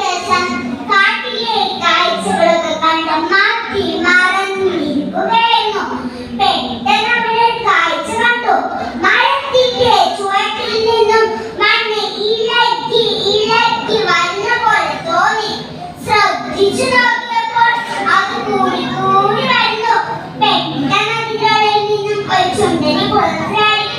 ദിവസം കാട്ടിലെ കാഴ്ചകളൊക്കെ കണ്ട് മാറ്റി മറന്നിരിക്കുകയായിരുന്നു. പെട്ടെന്ന് അവിടെ കാഴ്ച കണ്ടു. മരത്തിന്റെ ചുവട്ടിൽ നിന്നും മണ്ണ് ഇളക്കി ഇളക്കി വരുന്ന പോലെ തോന്നി. ശ്രദ്ധിച്ചു നോക്കിയപ്പോൾ അത് കൂടി കൂടി വരുന്നു പെട്ടെന്ന് അതിന്റെ നിന്നും ഒരു ചുണ്ടനി പുറത്തിറങ്ങി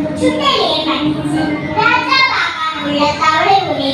പക്ഷി ചുണ്ടലിയെ പഠിച്ച് രാജാവാകാനുള്ള തവളയുടെ